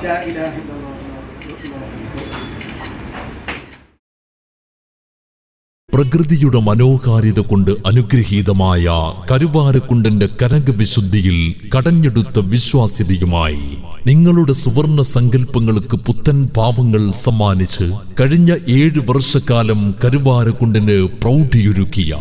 لا إله إلا الله الله أكبر الله أكبر പ്രകൃതിയുടെ മനോഹാരിത കൊണ്ട് അനുഗ്രഹീതമായ കരുവാരക്കുണ്ടന്റെ കനകവിശുദ്ധിയിൽ കടഞ്ഞെടുത്ത വിശ്വാസ്യതയുമായി നിങ്ങളുടെ സുവർണ സങ്കല്പങ്ങൾക്ക് പുത്തൻ ഭാവങ്ങൾ സമ്മാനിച്ച് കഴിഞ്ഞ ഏഴ് വർഷക്കാലം കരുവാരക്കുണ്ടിന് പ്രൗഢിയൊരുക്കിയ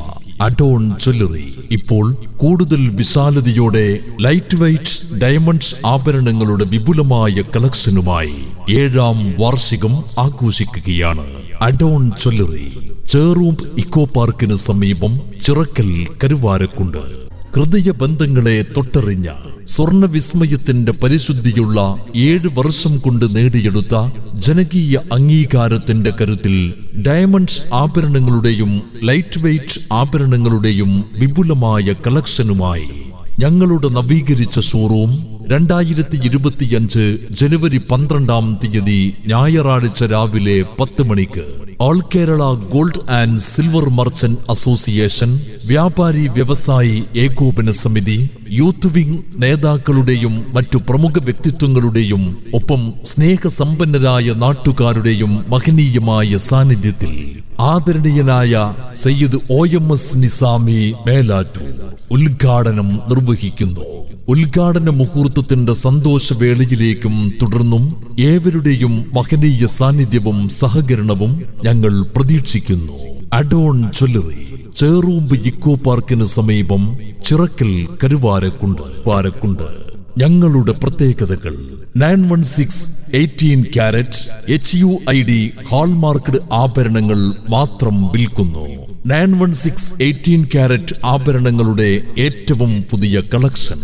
അഡോൺ ജ്വല്ലറി. ഇപ്പോൾ കൂടുതൽ വിശാലതയോടെ ലൈറ്റ് വെയ്റ്റ് ഡയമണ്ട്സ് ആഭരണങ്ങളുടെ വിപുലമായ കളക്ഷനുമായി ഏഴാം വാർഷികം ആഘോഷിക്കുകയാണ്. അഡോൺ ജ്വല്ലറി ചേറൂമ്പ് ഇക്കോ പാർക്കിന് സമീപം ചിറക്കൽ കരുവാരക്കുണ്ട്. ഹൃദയബന്ധങ്ങളെ തൊട്ടറിഞ്ഞ സ്വർണ വിസ്മയത്തിന്റെ പരിശുദ്ധിയുള്ള ഏഴ് വർഷം കൊണ്ട് നേടിയെടുത്ത ജനകീയ അംഗീകാരത്തിന്റെ കരുത്തിൽ ഡയമണ്ട്സ് ആഭരണങ്ങളുടെയും ലൈറ്റ് വെയ്റ്റ് ആഭരണങ്ങളുടെയും വിപുലമായ കളക്ഷനുമായി ഞങ്ങളുടെ നവീകരിച്ച ഷോറൂം രണ്ടായിരത്തി ഇരുപത്തിയഞ്ച് ജനുവരി പന്ത്രണ്ടാം തീയതി ഞായറാഴ്ച രാവിലെ പത്ത് മണിക്ക് all Kerala gold and silver merchant association വ്യാപാരി വ്യവസായി ഏകോപന സമിതി യൂത്ത് വിംഗ് നേതാക്കളുടെയും മറ്റു പ്രമുഖ വ്യക്തിത്വങ്ങളുടെയും ഒപ്പം സ്നേഹസമ്പന്നരായ നാട്ടുകാരുടെയും മഹനീയമായ സാന്നിധ്യത്തിൽ ആദരണീയനായ Sayyid O M S Nizami മേലാറ്റു ഉദ്ഘാടനം നിർവഹിക്കുന്നു. ഉദ്ഘാടന മുഹൂർത്തത്തിന്റെ സന്തോഷവേളയിലേക്കും തുടർന്നും ഏവരുടെയും മഹനീയ സാന്നിധ്യവും സഹകരണവും ഞങ്ങൾ പ്രതീക്ഷിക്കുന്നു. അഡോൺ ജ്വല്ലറി ചേറൂമ്പ് ഇക്കോ പാർക്കിന് സമീപം ചിറക്കൽ കരുവാരക്കുണ്ട്. വാരക്കുണ്ട് ഞങ്ങളുടെ പ്രത്യേകതകൾ nine one six eighteen carat H U I D hallmarked ആഭരണങ്ങൾ മാത്രം വിൽക്കുന്നു. Nine one six eighteen carat ആഭരണങ്ങളുടെ ഏറ്റവും പുതിയ കളക്ഷൻ.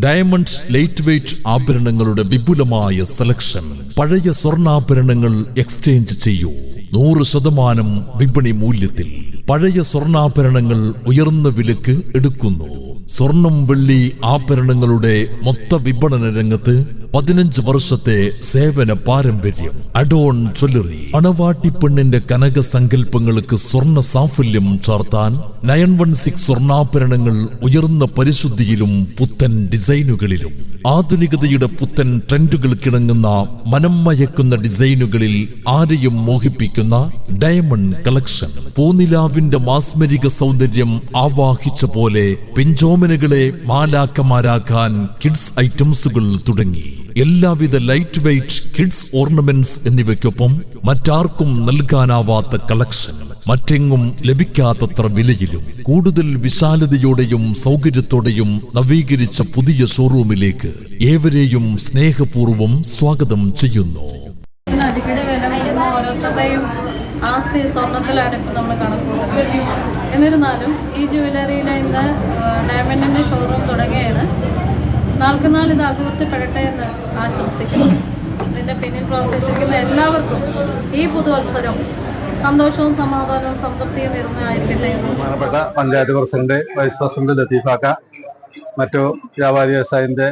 ഡയമണ്ട് ലൈറ്റ് വെയ്റ്റ് ആഭരണങ്ങളുടെ വിപുലമായ സെലക്ഷൻ. പഴയ സ്വർണാഭരണങ്ങൾ എക്സ്ചേഞ്ച് ചെയ്യൂ. നൂറ് ശതമാനം വിപണി മൂല്യത്തിൽ പഴയ സ്വർണാഭരണങ്ങൾ ഉയർന്ന വിലക്ക് എടുക്കുന്നു. സ്വർണം വെള്ളി ആഭരണങ്ങളുടെ മൊത്ത വിപണന രംഗത്ത് പതിനഞ്ച് വർഷത്തെ സേവന പാരമ്പര്യം അഡോൺ ജ്വല്ലറി. അണവാട്ടി പെണ്ണിന്റെ കനക സങ്കല്പങ്ങൾക്ക് സ്വർണ സാഫല്യം ചാർത്താൻ നയൻ വൺ സിക്സ് സ്വർണാഭരണങ്ങൾ ഉയർന്ന പരിശുദ്ധിയിലും പുത്തൻ ഡിസൈനുകളിലും. ആധുനികതയുടെ പുത്തൻ ട്രെൻഡുകൾക്കിണങ്ങുന്ന മനം മയക്കുന്ന ഡിസൈനുകളിൽ ആരെയും മോഹിപ്പിക്കുന്ന ഡയമണ്ട് കളക്ഷൻ. പൂനിലാവിന്റെ മാസ്മരിക സൗന്ദര്യം ആവാഹിച്ച പോലെ പിഞ്ചോമനകളെ മാലാക്കമാരാക്കാൻ കിഡ്സ് ഐറ്റംസുകൾ തുടങ്ങി. എല്ലാവിധ ലൈറ്റ് വെയ്റ്റ് കിഡ്സ് ഓർണമെന്റ്സ് എന്നിവയ്ക്കൊപ്പം മറ്റാർക്കും നൽകാനാവാത്ത കളക്ഷൻ മറ്റെങ്ങും ലഭിക്കാത്തത്ര വിലയിലും കൂടുതൽ വിശാലതയോടെയും സൗകര്യത്തോടെയും നവീകരിച്ച പുതിയ ഷോറൂമിലേക്ക് ഏവരെയും സ്നേഹപൂർവം സ്വാഗതം ചെയ്യുന്നു. ആസ്തി സ്വർണത്തിലാണ് ഇപ്പോൾ നമ്മൾ കണക്കുകൂട്ടുന്നത്. എന്നിരുന്നാലും ഈ ജുവലറിയിൽ ഇന്ന് ഡയമണ്ടിന്റെ ഷോറൂം തുടങ്ങിയാണ്. നാൾക്ക് നാൾ ഇത് അഭിവൃദ്ധിപ്പെടട്ടെ എന്ന് ആശംസിക്കുന്നു. ഇതിന്റെ പിന്നിൽ പ്രവർത്തിച്ചിരിക്കുന്ന എല്ലാവർക്കും ഈ പുതുവത്സരം സന്തോഷവും സമാധാനവും സംതൃപ്തിയും നിറഞ്ഞായിരിക്കട്ടെ പഞ്ചായത്ത് പ്രസിഡന്റ് വൈസ് പ്രസിഡന്റ് ലത്തീഫാക്ക മറ്റു വ്യാപാരി വ്യവസായത്തിന്റെ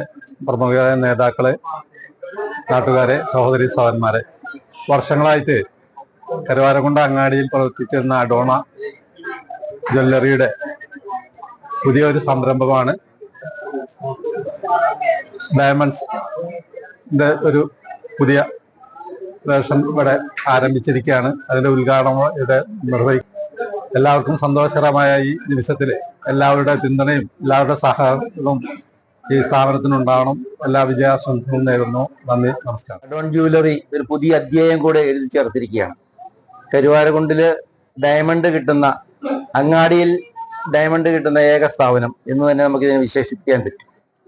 പ്രമുഖ നേതാക്കളെ നാട്ടുകാരെ സഹോദരി സഹോദരന്മാരെ. വർഷങ്ങളായിട്ട് കരുവാരക്കുണ്ട അങ്ങാടിയിൽ പ്രവർത്തിച്ചിരുന്ന അഡോണ ജ്വല്ലറിയുടെ പുതിയൊരു സംരംഭമാണ് ഡയമണ്ട്സിന്റെ ഒരു പുതിയ വേഷൻ ഇവിടെ ആരംഭിച്ചിരിക്കുകയാണ്. അതിന്റെ ഉദ്ഘാടനം ഇവിടെ നിർവഹിക്കും. എല്ലാവർക്കും സന്തോഷകരമായ ഈ നിമിഷത്തിൽ എല്ലാവരുടെ പിന്തുണയും എല്ലാവരുടെ സഹകരണവും ഈ സ്ഥാപനത്തിനുണ്ടാവണം. എല്ലാ വിജയാശംസകളും നേരുന്നു. നന്ദി നമസ്കാരം. അഡോൺ ജുവലറി ഒരു പുതിയ അധ്യായം കൂടെ എഴുതി ചേർത്തിരിക്കുകയാണ്. കരുവാരകുണ്ടിൽ ഡയമണ്ട് കിട്ടുന്ന അങ്ങാടിയിൽ ഡയമണ്ട് കിട്ടുന്ന ഏക സ്ഥാപനം എന്ന് തന്നെ നമുക്ക് ഇതിനെ വിശേഷിപ്പിക്കാൻ പറ്റും.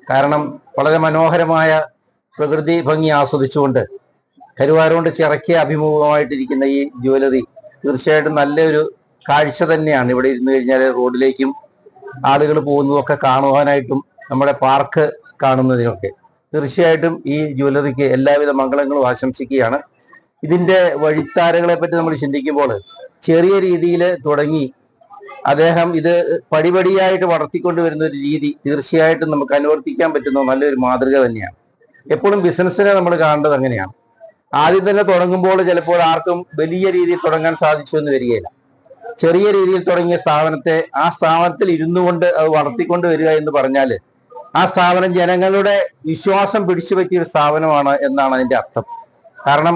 കാരണം വളരെ മനോഹരമായ പ്രകൃതി ഭംഗി ആസ്വദിച്ചുകൊണ്ട് കരുവാരോണ്ട് ചിറക്കിയ അഭിമുഖമായിട്ടിരിക്കുന്ന ഈ ജുവലറി തീർച്ചയായിട്ടും നല്ലൊരു കാഴ്ച തന്നെയാണ്. ഇവിടെ ഇരുന്ന് കഴിഞ്ഞാൽ റോഡിലേക്കും ആളുകൾ പോകുന്നതൊക്കെ കാണുവാനായിട്ടും നമ്മുടെ പാർക്ക് കാണുന്നതിനൊക്കെ. തീർച്ചയായിട്ടും ഈ ജ്വല്ലറിക്ക് എല്ലാവിധ മംഗളങ്ങളും ആശംസിക്കുകയാണ്. ഇതിന്റെ വഴിത്താരകളെ പറ്റി നമ്മൾ ചിന്തിക്കുമ്പോൾ ചെറിയ രീതിയിൽ തുടങ്ങി അദ്ദേഹം ഇത് പടിപടിയായിട്ട് വളർത്തിക്കൊണ്ടുവരുന്ന ഒരു രീതി തീർച്ചയായിട്ടും നമുക്ക് അനുവർത്തിക്കാൻ പറ്റുന്ന നല്ലൊരു മാതൃക തന്നെയാണ്. എപ്പോഴും ബിസിനസ്സിനെ നമ്മൾ കാണേണ്ടത് അങ്ങനെയാണ്. ആദ്യം തന്നെ തുടങ്ങുമ്പോൾ ചിലപ്പോൾ ആർക്കും വലിയ രീതിയിൽ തുടങ്ങാൻ സാധിച്ചു എന്ന് വരികയില്ല. ചെറിയ രീതിയിൽ തുടങ്ങിയ സ്ഥാപനത്തെ ആ സ്ഥാപനത്തിൽ ഇരുന്നു കൊണ്ട് അത് വളർത്തിക്കൊണ്ട് വരിക എന്ന് പറഞ്ഞാൽ ആ സ്ഥാപനം ജനങ്ങളുടെ വിശ്വാസം പിടിച്ചു പറ്റിയ ഒരു സ്ഥാപനമാണ് എന്നാണ് അതിന്റെ അർത്ഥം. കാരണം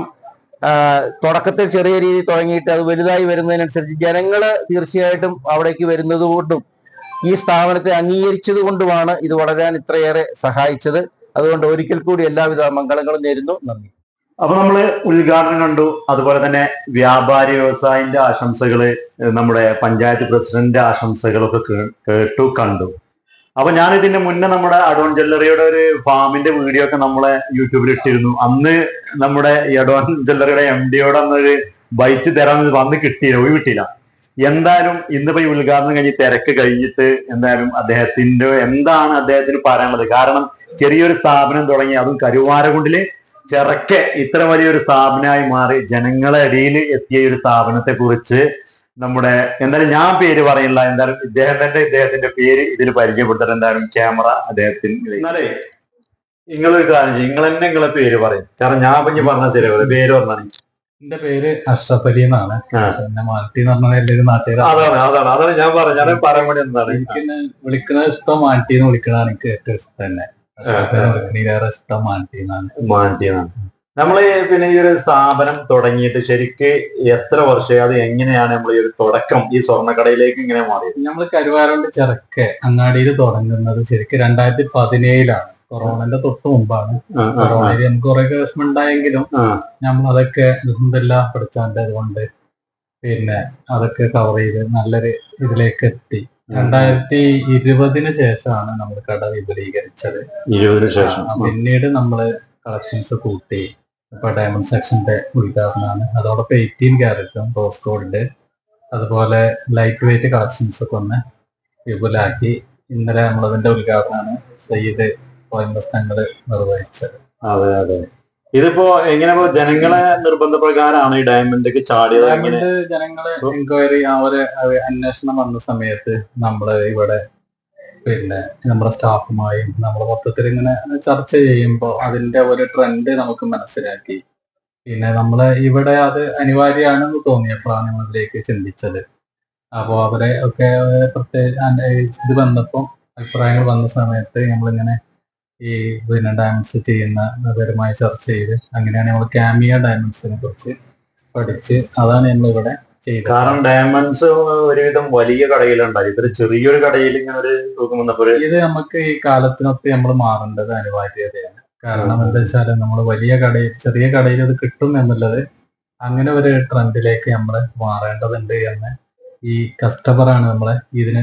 തുടക്കത്തിൽ ചെറിയ രീതിയിൽ തുടങ്ങിയിട്ട് അത് വലുതായി വരുന്നതിനനുസരിച്ച് ജനങ്ങൾ തീർച്ചയായിട്ടും അവിടേക്ക് വരുന്നത് കൊണ്ടും ഈ സ്ഥാപനത്തെ അംഗീകരിച്ചത് കൊണ്ടുമാണ് ഇത് വളരാൻ ഇത്രയേറെ സഹായിച്ചത്. അതുകൊണ്ട് ഒരിക്കൽ കൂടി എല്ലാവിധ മംഗളങ്ങളും നേരുന്നു. നന്ദി. അപ്പൊ നമ്മൾ ഉദ്ഘാടനം കണ്ടു. അതുപോലെ തന്നെ വ്യാപാരി വ്യവസായിന്റെ ആശംസകൾ നമ്മുടെ പഞ്ചായത്ത് പ്രസിഡന്റിന്റെ ആശംസകളൊക്കെ കേട്ടു കണ്ടു. അപ്പൊ ഞാൻ ഇതിന്റെ മുന്നേ നമ്മുടെ അഡോൺ ജ്വല്ലറിയുടെ ഒരു ഫാമിന്റെ വീഡിയോ ഒക്കെ നമ്മളെ യൂട്യൂബിൽ ഇട്ടിരുന്നു. അന്ന് നമ്മുടെ അഡോൺ ജ്വല്ലറിയുടെ എം ഡിയോട് അന്നൊരു ബൈറ്റ് തരാൻ വന്ന് കിട്ടിയില്ല ഒഴിവ് കിട്ടിയില്ല. എന്തായാലും ഇന്നിപ്പോ ഈ ഉദ്ഘാടനം കഴിഞ്ഞ് തിരക്ക് കഴിഞ്ഞിട്ട് എന്തായാലും അദ്ദേഹത്തിന്റെ എന്താണ് അദ്ദേഹത്തിന് പറയാനുള്ളത്? കാരണം ചെറിയൊരു സ്ഥാപനം തുടങ്ങി അതും കരുവാരകുണ്ടിൽ ചെറക്കെ ഇത്ര വലിയൊരു സ്ഥാപനമായി മാറി ജനങ്ങളെ ഇടയിൽ എത്തിയ ഒരു സ്ഥാപനത്തെ കുറിച്ച് നമ്മുടെ എന്തായാലും ഞാൻ പേര് പറയില്ല. എന്തായാലും ഇദ്ദേഹം തന്നെ ഇദ്ദേഹത്തിന്റെ പേര് ഇതിൽ പരിചയപ്പെടുത്താൻ എന്തായാലും ക്യാമറ അദ്ദേഹത്തിന് എന്നാലേ നിങ്ങളൊരു കാര്യം നിങ്ങൾ തന്നെ നിങ്ങളെ പേര് പറയും. കാരണം ഞാൻ പഞ്ഞ് പറഞ്ഞ ശരിയാവില്ല പേര് പറഞ്ഞാൽ എന്റെ പേര് അഷ്റഫ് അലി എന്നാണ്. എന്റെ മാലത്തി എന്നെ പറഞ്ഞാൽ എല്ലാവരും നാട്ടുകാർ അതാണ് അതാണ്. അതാണ് ഞാൻ പറഞ്ഞു ഞാൻ പറയാൻ വേണ്ടി എന്താണ് എനിക്ക് വിളിക്കുന്നത് ഇഷ്ടം മാറ്റി എന്ന് വിളിക്കണതാണ് എനിക്ക് ഏറ്റവും ഇഷ്ടം തന്നെ. ഇഷ്ടം മാറ്റി എന്നാണ്. നമ്മൾ പിന്നെ ഈ ഒരു സ്ഥാപനം തുടങ്ങിയിട്ട് ശരിക്ക് എത്ര വർഷം അത് എങ്ങനെയാണ് നമ്മൾ ഈ ഒരു തുടക്കം ഈ സ്വർണക്കടയിലേക്ക് ഇങ്ങനെ മാറിയത്? നമ്മൾ കരുവാരോണ്ട് ചെറുക്ക് അങ്ങാടിയിൽ തുടങ്ങുന്നത് ശരിക്കും രണ്ടായിരത്തി പതിനേഴിലാണ്. കൊറോണന്റെ തൊട്ട് മുമ്പാണ്. കൊറോണയിൽ നമുക്ക് കുറെ വിഷമം ഉണ്ടായെങ്കിലും. നമ്മൾ അതൊക്കെ എന്തെല്ലാം പഠിച്ചാണ്ട് അതുകൊണ്ട് പിന്നെ അതൊക്കെ കവർ ചെയ്ത് നല്ലൊരു ഇതിലേക്ക് എത്തി. രണ്ടായിരത്തി ഇരുപതിന് ശേഷമാണ് നമ്മൾ കട വിപുലീകരിച്ചത്. ഇരുപതിന് ശേഷം. പിന്നീട് നമ്മൾ കളക്ഷൻസ് കൂട്ടി. ഇപ്പൊ ഡയമണ്ട് സെക്ഷന്റെ ഉദ്ഘാടനമാണ്. അതോടൊപ്പം എയ്റ്റീൻ ക്യാരറ്റും റോസ് ഗോൾഡ് അതുപോലെ ലൈറ്റ് വെയിറ്റ് കളക്ഷൻസ് ഒക്കെ ഒന്ന് വിപുലാക്കി. ഇന്നലെ നമ്മളതിന്റെ ഉദ്ഘാടനമാണ് സയ്യിദ് കോയമ്പസ് നിർവഹിച്ചത്. അതെ അതെ. ഇതിപ്പോ എങ്ങനെ ജനങ്ങളെ നിർബന്ധ പ്രകാരമാണ് ഈ ഡയമണ്ട് ചാടിയത്? ഡയമണ്ട് ജനങ്ങളെ എൻക്വയറി അവർ അന്വേഷണം വന്ന സമയത്ത് നമ്മൾ ഇവിടെ പിന്നെ നമ്മുടെ സ്റ്റാഫുമായും നമ്മൾ മൊത്തത്തിൽ ഇങ്ങനെ ചർച്ച ചെയ്യുമ്പോൾ അതിന്റെ ഒരു ട്രെൻഡ് നമുക്ക് മനസ്സിലാക്കി. പിന്നെ നമ്മൾ ഇവിടെ അത് അനിവാര്യമാണെന്ന് തോന്നിയപ്പോഴാണ് നമ്മളിലേക്ക് ചിന്തിച്ചത്. അപ്പോൾ അവരെ ഒക്കെ പ്രത്യേക ഇത് വന്നപ്പോൾ അഭിപ്രായങ്ങൾ വന്ന സമയത്ത് നമ്മളിങ്ങനെ ഈ പിന്നെ ഡയമണ്ട്സ് ചെയ്യുന്ന അവരുമായി ചർച്ച ചെയ്ത് അങ്ങനെയാണ് നമ്മൾ ക്യാമിയ ഡയമണ്ട്സിനെ കുറിച്ച് പഠിച്ച് അതാണ് നമ്മൾ ചെയ്തത് കാരണം ഡയമണ്ട്സ് ഒരുവിധം വലിയ കടയിലുണ്ടായി. ഇത്ര ചെറിയൊരു കടയിൽ ഇങ്ങനെ ഒരു തൂക്കം ഇത് നമുക്ക് ഈ കാലത്തിനൊത്ത് നമ്മൾ മാറേണ്ടത് അനിവാര്യതയാണ്. കാരണം എന്താ വെച്ചാൽ നമ്മൾ വലിയ കടയിൽ ചെറിയ കടയിൽ അത് കിട്ടും എന്നുള്ളത് അങ്ങനെ ഒരു ട്രെൻഡിലേക്ക് നമ്മൾ മാറേണ്ടതുണ്ട് എന്ന് ഈ കസ്റ്റമറാണ് നമ്മളെ ഇതിന്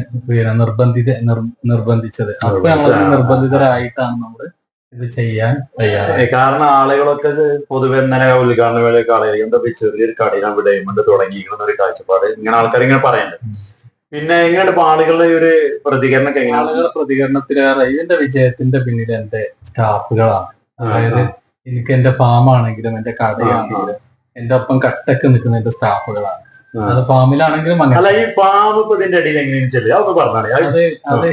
നിർബന്ധിത നിർ- നിർബന്ധിച്ചത്. അപ്പൊ നമ്മൾ നിർബന്ധിതരായിട്ടാണ് നമ്മൾ ഇത് ചെയ്യാൻ കാരണം ആളുകളൊക്കെ പൊതുവെ ഇന്നലെ ഉദ്ഘാടന വേളയൊക്കെ ആളുകൾ എന്താ ചെറിയൊരു കടയിലാണ് ഡയമണ്ട് തുടങ്ങിയിരിക്കണം എന്നൊരു കാഴ്ചപ്പാട് ഇങ്ങനെ ആൾക്കാർ ഇങ്ങനെ പറയുന്നുണ്ട് പിന്നെ എങ്ങനെയാണ് ഇപ്പൊ ആളുകളുടെ ഒരു പ്രതികരണമൊക്കെ എങ്ങനെയാണ് ആളുകളുടെ പ്രതികരണത്തിലേറെ ഇതിന്റെ വിജയത്തിന്റെ പിന്നിൽ എന്റെ സ്റ്റാഫുകളാണ്. അതായത് എനിക്ക് എന്റെ ഫാം ആണെങ്കിലും എന്റെ കടയാണെങ്കിലും എന്റെ ഒപ്പം കട്ടക്ക് നിൽക്കുന്ന എന്റെ സ്റ്റാഫുകളാണ്. അത് ഫാമിലാണെങ്കിലും അല്ല ഈ ഫാം ഇപ്പൊ ഇതിന്റെ ഇടയിൽ എങ്ങനെയാണ് ചെല്ലുക? അതൊന്ന് പറഞ്ഞാൽ അത് അത്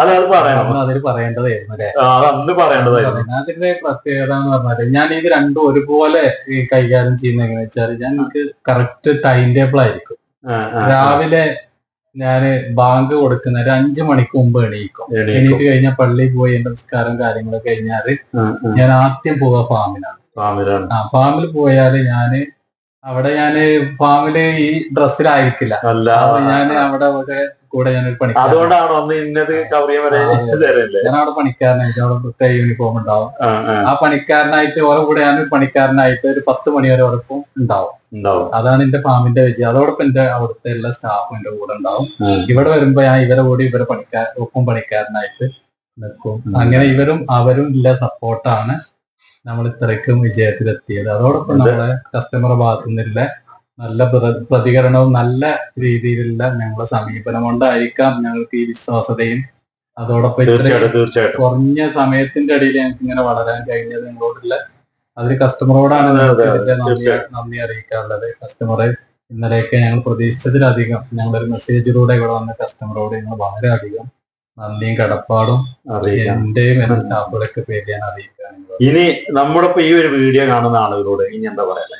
അല്ല അത് പറയണം. അതിൽ പറയേണ്ടതായിരുന്നു അല്ലെ? അതൊന്ന് അന്ന് പറയേണ്ടതായിരുന്നു. അതിന്റെ പ്രത്യേകത എന്ന് പറഞ്ഞാൽ ഞാൻ ഇത് രണ്ടും ഒരുപോലെ കൈകാര്യം ചെയ്യുന്ന എങ്ങനെ വെച്ചാൽ ഞാൻ എനിക്ക് കറക്റ്റ് ടൈം ടേബിൾ ആയിരിക്കും. രാവിലെ ഞാൻ ബാങ്ക് കൊടുക്കുന്ന ഒരു അഞ്ചു മണിക്ക് മുമ്പ് എണീക്കും. എണീറ്റ് കഴിഞ്ഞാൽ പള്ളിയിൽ പോയി എന്റെ നിസ്കാരം കാര്യങ്ങളൊക്കെ കഴിഞ്ഞാൽ ഞാൻ ആദ്യം പോവുക ഫാമിലാണ് ഫാമിലാണ് ആ ഫാമിൽ പോയാൽ ഞാൻ അവിടെ ഞാൻ ഫാമിൽ ഈ ഡ്രസ്സിലായിരിക്കില്ല. അല്ല. ഞാൻ അവിടെ കൂടെ ഞാനൊരു പണിക്കാരൻ അതുകൊണ്ടാണ് അന്ന് ഇന്നത് കവർ ചെയ്യാൻ ഞാൻ അവിടെ പണിക്കാരനായിട്ട് അവിടെ പ്രത്യേക യൂണിഫോം ഉണ്ടാവും. ആ, പണിക്കാരനായിട്ട് ഓരോ കൂടെ ഞാൻ പണിക്കാരനായിട്ട് ഒരു പത്ത് മണി വരെ ഉറപ്പും ഉണ്ടാവും. ഉണ്ടാവും. അതാണ് എന്റെ ഫാമിന്റെ വിജയം. അതോടൊപ്പം എന്റെ അവിടുത്തെ എല്ലാ സ്റ്റാഫും എന്റെ കൂടെ ഉണ്ടാവും. ഇവിടെ വരുമ്പോ ഞാൻ ഇവരെ കൂടി ഇവരെ പണിക്കാർ ഒപ്പം പണിക്കാരനായിട്ട് നിൽക്കും. അങ്ങനെ ഇവരും അവരും എല്ലാ സപ്പോർട്ടാണ് നമ്മൾ ഇത്രയ്ക്കും വിജയത്തിലെത്തിയത്. അതോടൊപ്പം അതെ. നമ്മളെ കസ്റ്റമറുടെ ഭാഗത്തു നിന്നുള്ള നല്ല പ്രതികരണവും നല്ല രീതിയിലുള്ള ഞങ്ങളുടെ സമീപനം കൊണ്ടായിരിക്കാം ഞങ്ങൾക്ക് ഈ വിശ്വാസതയും അതോടൊപ്പം തീർച്ചയായിട്ടും കുറഞ്ഞ സമയത്തിന്റെ ഇടയിൽ ഞങ്ങൾക്ക് ഇങ്ങനെ വളരാൻ കഴിഞ്ഞത് നിങ്ങളോടുള്ള അതിൽ കസ്റ്റമറോടാണ് നന്ദി അറിയിക്കാറുള്ളത്. കസ്റ്റമറെ ഇന്നലെയൊക്കെ ഞങ്ങൾ പ്രതീക്ഷിച്ചതിലധികം ഞങ്ങളൊരു മെസ്സേജിലൂടെ ഇവിടെ വന്ന കസ്റ്റമറോട് ഞങ്ങൾ വളരെയധികം നന്ദിയും കടപ്പാടും അറിയാം എന്റെയും എന്റെ സ്റ്റാഫുകളൊക്കെ പേര് ഞാൻ അറിയിക്കുകയാണ് ഇനി നമ്മുടെ ഈ ഒരു വീഡിയോ കാണുന്ന ആളുകളോട് ഇനി എന്താ പറയാ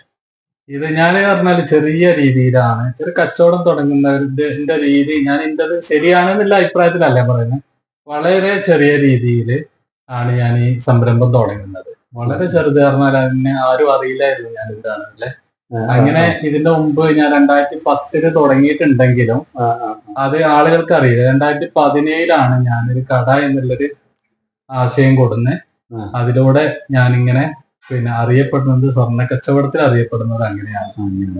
ഇത് ഞാൻ പറഞ്ഞാൽ ചെറിയ രീതിയിലാണ്. ഒരു കച്ചവടം തുടങ്ങുന്നവരുടെ രീതി. ഞാൻ എന്റെ ശരിയാണെന്നുള്ള അഭിപ്രായത്തിലല്ല പറയുന്നത്. വളരെ ചെറിയ രീതിയിൽ ആണ് ഞാൻ ഈ സംരംഭം തുടങ്ങുന്നത്. വളരെ ചെറുത് പറഞ്ഞാൽ അതിനെ ആരും അറിയില്ലായിരുന്നു ഞാൻ ഇതാണല്ലേ അങ്ങനെ ഇതിന്റെ മുമ്പ് ഞാൻ രണ്ടായിരത്തി പത്തിൽ തുടങ്ങിയിട്ടുണ്ടെങ്കിലും അത് ആളുകൾക്ക് അറിയില്ല. രണ്ടായിരത്തി പതിനേഴിലാണ് ഞാനൊരു കട എന്നുള്ളൊരു ആശയം കൊടുന്ന്. അതിലൂടെ ഞാനിങ്ങനെ പിന്നെ അറിയപ്പെടുന്നത് സ്വർണ കച്ചവടത്തിൽ അറിയപ്പെടുന്നത് അങ്ങനെയാണ്.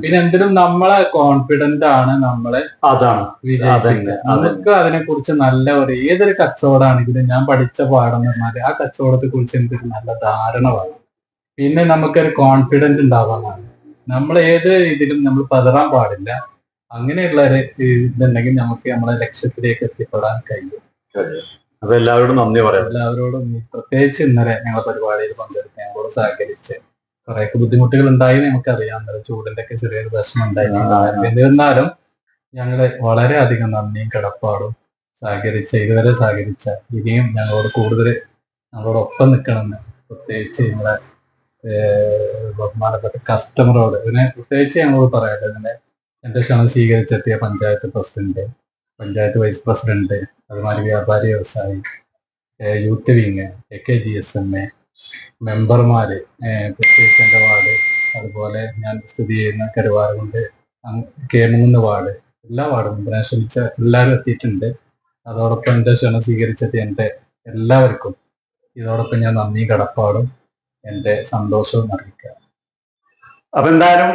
പിന്നെ എന്തിനും നമ്മളെ കോൺഫിഡന്റ് ആണ് നമ്മളെ അതാണ്. വിജയിക്കുന്നത് നമുക്ക് അതിനെ കുറിച്ച് നല്ല ഒരു ഏതൊരു കച്ചവടമാണെങ്കിലും ഞാൻ പഠിച്ച പാഠം പറഞ്ഞാൽ ആ കച്ചവടത്തെ കുറിച്ച് എനിക്കൊരു നല്ല ധാരണ വേണം. പിന്നെ നമുക്കൊരു കോൺഫിഡന്റ് ഉണ്ടാവാനാണ് നമ്മൾ ഏത് ഇതിലും നമ്മൾ പതറാൻ പാടില്ല. അങ്ങനെയുള്ള ഒരു ഇതുണ്ടെങ്കിൽ നമുക്ക് നമ്മളെ ലക്ഷ്യത്തിലേക്ക് എത്തിപ്പെടാൻ കഴിയും. അപ്പൊ എല്ലാവരോടും നന്ദി പറയാം. എല്ലാവരോടും പ്രത്യേകിച്ച് ഇന്നലെ ഞങ്ങളെ പരിപാടിയിൽ പങ്കെടുത്ത് ഞങ്ങളോട് സഹകരിച്ച് കുറെയൊക്കെ ബുദ്ധിമുട്ടുകൾ ഉണ്ടായി നമുക്കറിയാം ചൂടിന്റെ ഒക്കെ ചെറിയൊരു പ്രശ്നം ഉണ്ടായി എന്നിരുന്നാലും ഞങ്ങൾ വളരെയധികം നന്ദിയും കിടപ്പാടും സഹകരിച്ച ഇതുവരെ സഹകരിച്ച ഇനിയും ഞങ്ങളോട് കൂടുതൽ ഞങ്ങളോടൊപ്പം നിൽക്കണമെന്ന് പ്രത്യേകിച്ച് നിങ്ങളെ ബഹുമാനപ്പെട്ട കസ്റ്റമറോട് ഇതിനെ പ്രത്യേകിച്ച് ഞങ്ങളോട് പറയാം ഇതിനെ എന്റെ ക്ഷണം സ്വീകരിച്ചെത്തിയ panchayat president panchayat vice president അതുമാതിരി വ്യാപാരി വ്യവസായി youth wing A K G S M A മെമ്പർമാര് പ്രത്യേകിച്ച് എന്റെ വാർഡ് അതുപോലെ ഞാൻ സ്ഥിതി ചെയ്യുന്ന കരുവാറുകൊണ്ട് കേമുന്ന വാർഡ് എല്ലാ വാർഡും ഇതിനെ ക്ഷണിച്ച എല്ലാവരും എത്തിയിട്ടുണ്ട്. അതോടൊപ്പം എന്റെ ക്ഷണം സ്വീകരിച്ചെത്തിയ എന്റെ എല്ലാവർക്കും ഇതോടൊപ്പം ഞാൻ നന്ദി കടപ്പാടും. എന്റെ സന്തോഷവും അറിയിക്കുക. അപ്പൊ എന്തായാലും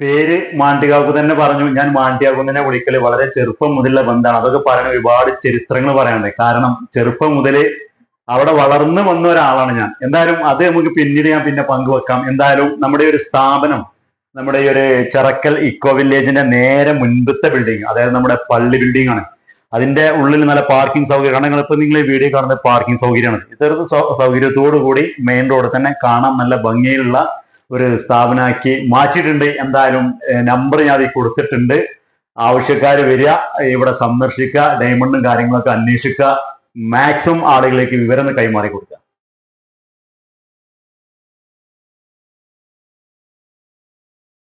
പേര് മാണ്ടികാവ് തന്നെ പറഞ്ഞു. ഞാൻ മാണ്ടിയാകുന്നതിനെ വിളിക്കൽ വളരെ ചെറുപ്പം മുതലുള്ള ബന്ധമാണ്. അതൊക്കെ പറയുന്ന ഒരുപാട് ചരിത്രങ്ങൾ പറയാനുണ്ട്. കാരണം ചെറുപ്പം മുതൽ അവിടെ വളർന്നു വന്ന ഒരാളാണ് ഞാൻ. എന്തായാലും അത് നമുക്ക് പിന്നീട് ഞാൻ പിന്നെ പങ്കുവെക്കാം. എന്തായാലും നമ്മുടെ ഒരു സ്ഥാപനം നമ്മുടെ ഈ ഒരു ചിറക്കൽ ഇക്കോ വില്ലേജിന്റെ നേരെ മുൻപത്തെ ബിൽഡിംഗ് അതായത് നമ്മുടെ പള്ളി ബിൽഡിംഗ് ആണ്. അതിന്റെ ഉള്ളിൽ നല്ല പാർക്കിംഗ് സൗകര്യം. കാരണം ഇപ്പൊ നിങ്ങൾ ഈ വീഡിയോ കാണുന്ന പാർക്കിംഗ് സൗകര്യമാണ്. ഇത്തരത്തിൽ സൗകര്യത്തോടു കൂടി മെയിൻ റോഡ് തന്നെ കാണാൻ നല്ല ഭംഗിയിലുള്ള ഒരു സ്ഥാപനമാക്കി മാറ്റിയിട്ടുണ്ട്. എന്തായാലും നമ്പർ ഞാൻ അതിൽ കൊടുത്തിട്ടുണ്ട്. ആവശ്യക്കാർ വരിക ഇവിടെ സന്ദർശിക്കുക ഡയമണ്ടും കാര്യങ്ങളൊക്കെ അന്വേഷിക്കുക മാക്സിമം ആളുകളിലേക്ക് വിവരം കൈമാറി കൊടുക്കുക.